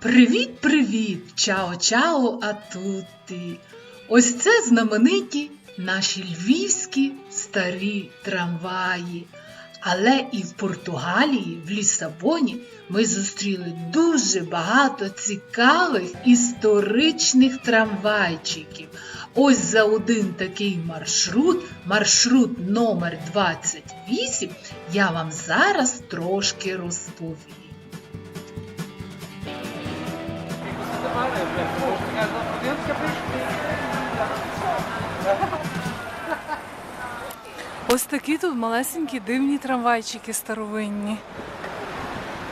Привіт-привіт! Чао-чао, а тутті! Ось це знамениті наші львівські старі трамваї. Але і в Португалії, в Лісабоні, ми зустріли дуже багато цікавих історичних трамвайчиків. Ось за один такий маршрут, маршрут номер 28, я вам зараз трошки розповім. Ось такі тут малесенькі дивні трамвайчики старовинні,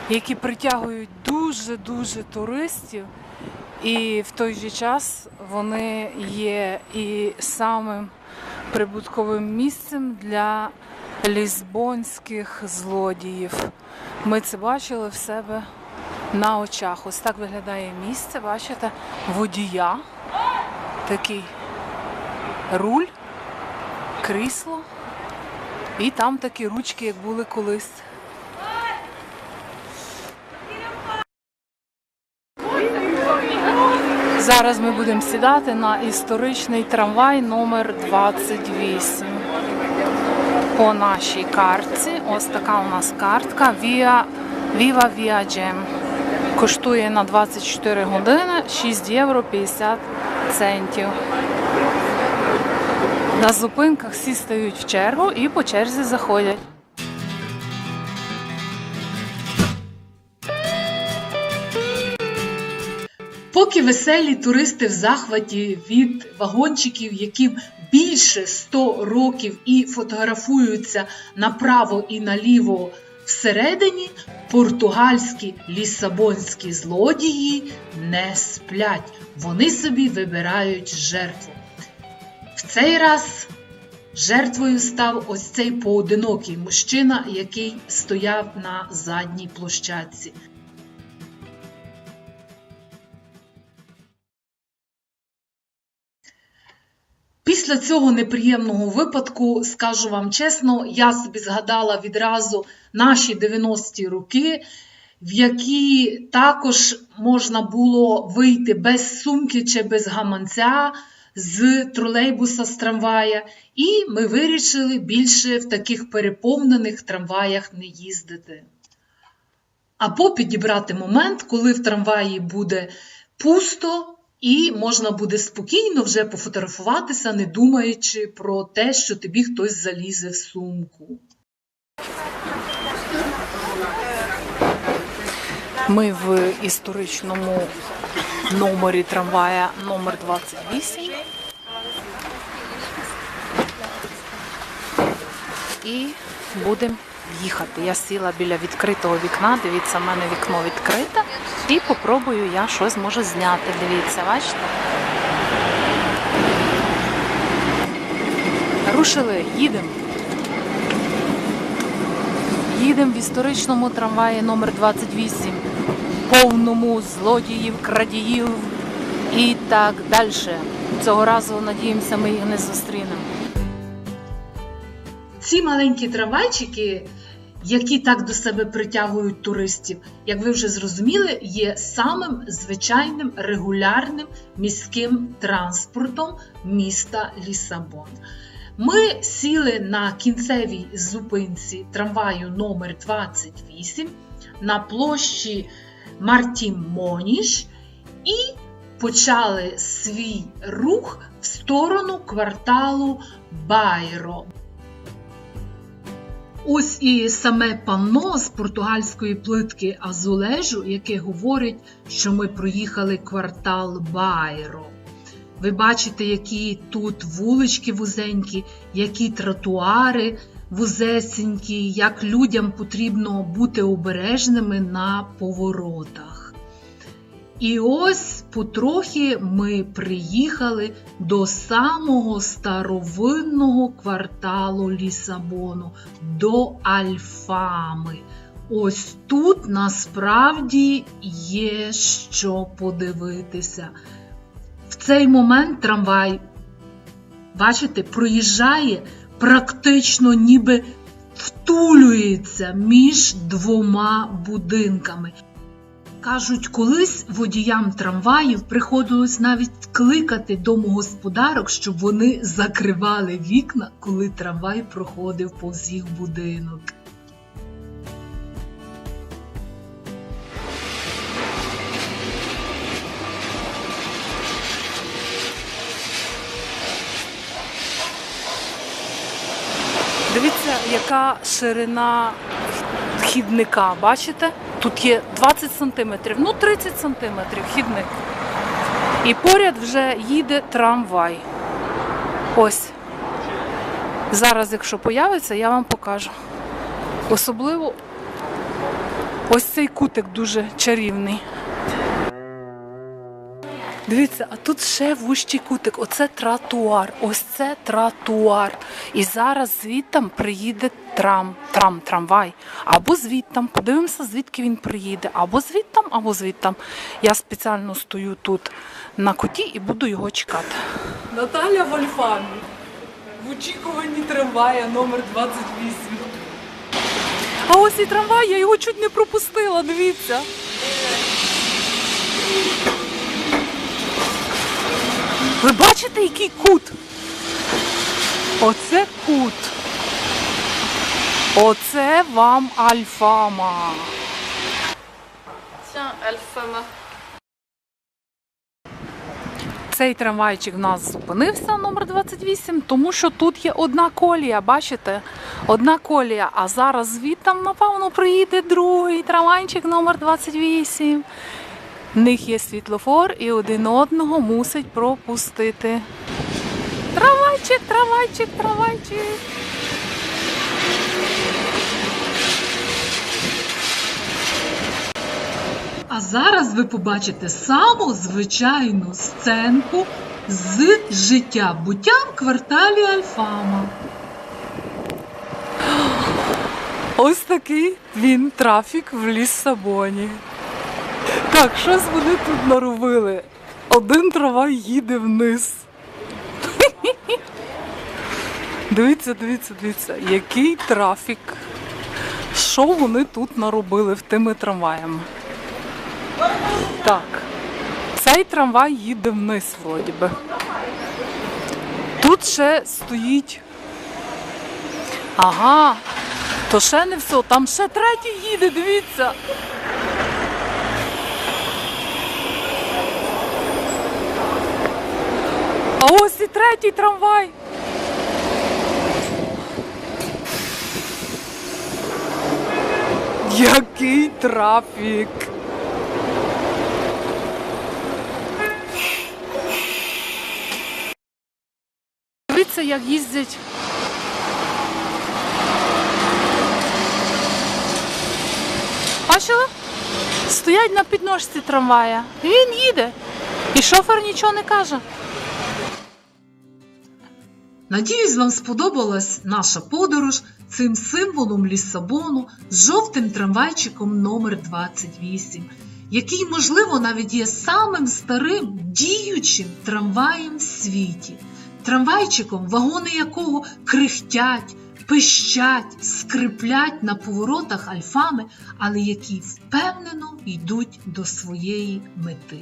які притягують дуже-дуже туристів, і в той же час вони є і самим прибутковим місцем для лізбонських злодіїв. Ми це бачили в себе на очах. Ось так виглядає місце, бачите, водія, такий руль, крісло. І там такі ручки, як були колись. Зараз ми будемо сідати на історичний трамвай номер 28. По нашій картці. Ось така у нас картка Via, Viva Via Gem. Коштує на 24 години 6 євро 50 центів. На зупинках всі стають в чергу і по черзі заходять. Поки веселі туристи в захваті від вагончиків, яким більше 100 років і фотографуються направо і наліво всередині, португальські лісабонські злодії не сплять. Вони собі вибирають жертву. В цей раз жертвою став ось цей поодинокий мужчина, який стояв на задній площадці. Після цього неприємного випадку, скажу вам чесно, я собі згадала відразу наші 90-ті роки, в які також можна було вийти без сумки чи без гаманця з тролейбуса з трамвая, і ми вирішили більше в таких переповнених трамваях не їздити. Або підібрати момент, коли в трамваї буде пусто. І можна буде спокійно вже пофотографуватися, не думаючи про те, що тобі хтось залізе в сумку. Ми в історичному номері трамвая номер 28. І будемо їхати. Я сіла біля відкритого вікна. Дивіться, в мене вікно відкрите. І попробую я щось можу зняти. Дивіться, бачите? Рушили, їдемо. Їдемо в історичному трамваї номер 28 повному злодіїв, крадіїв і так далі. Цього разу, надіємося, ми їх не зустрінемо. Ці маленькі трамвайчики, які так до себе притягують туристів, як ви вже зрозуміли, є самим звичайним регулярним міським транспортом міста Лісабон. Ми сіли на кінцевій зупинці трамваю номер 28 на площі Мартімоніш і почали свій рух в сторону кварталу Байро. Ось і саме панно з португальської плитки Азулежу, яке говорить, що ми проїхали квартал Байро. Ви бачите, які тут вулички вузенькі, які тротуари вузесенькі, як людям потрібно бути обережними на поворотах. І ось потрохи ми приїхали до самого старовинного кварталу Лісабону, до Альфами. Ось тут насправді є що подивитися. В цей момент трамвай, бачите, проїжджає практично ніби втулюється між двома будинками. Кажуть, колись водіям трамваїв приходилось навіть кликати домогосподарок, щоб вони закривали вікна, коли трамвай проходив повз їх будинок. Дивіться, яка ширина хідника. Бачите? Тут є 20 сантиметрів, ну 30 сантиметрів хідник. І поряд вже їде трамвай. Ось. Зараз, якщо появиться, я вам покажу. Особливо ось цей кутик дуже чарівний. Дивіться, а тут ще вущий кутик. Оце тротуар. Ось це тротуар. І зараз звідтам приїде трам, трам, трамвай. Або звідтам. Подивимося, звідки він приїде. Або звідтам, або звідтам. Я спеціально стою тут на куті і буду його чекати. Наталя Вольфамі. В очікуванні трамвая номер 28. А ось і трамвай, я його чуть не пропустила, дивіться. Ви бачите, який кут? Оце кут. Оце вам альфама. Tiens, Alfama. Цей трамвайчик в нас зупинився номер 28, тому що тут є одна колія, бачите? Одна колія. А зараз звідтам, напевно, приїде другий трамвайчик номер 28. В них є світлофор і один одного мусить пропустити. Трамвайчик, трамвайчик, трамвайчик. А зараз ви побачите саму звичайну сценку з життя буття в кварталі Альфама. Ось такий він трафік в Ліссабоні. Так, щось вони тут наробили. Один трамвай їде вниз. Дивіться, дивіться, дивіться, який трафік. Що вони тут наробили в тими трамваями? Так, цей трамвай їде вниз, вроді би. Тут ще стоїть. Ага, то ще не все, там ще третій їде, дивіться. А ось і третій трамвай. Який трафік. Дивіться, як їздять Бачили? Стоять на підножці трамвая. І Він їде. І шофер нічого не каже. Надіюсь, вам сподобалась наша подорож цим символом Ліссабону з жовтим трамвайчиком номер 28, який, можливо, навіть є самим старим діючим трамваєм в світі. Трамвайчиком, вагони якого крихтять, пищать, скриплять на поворотах альфами, але які впевнено йдуть до своєї мети.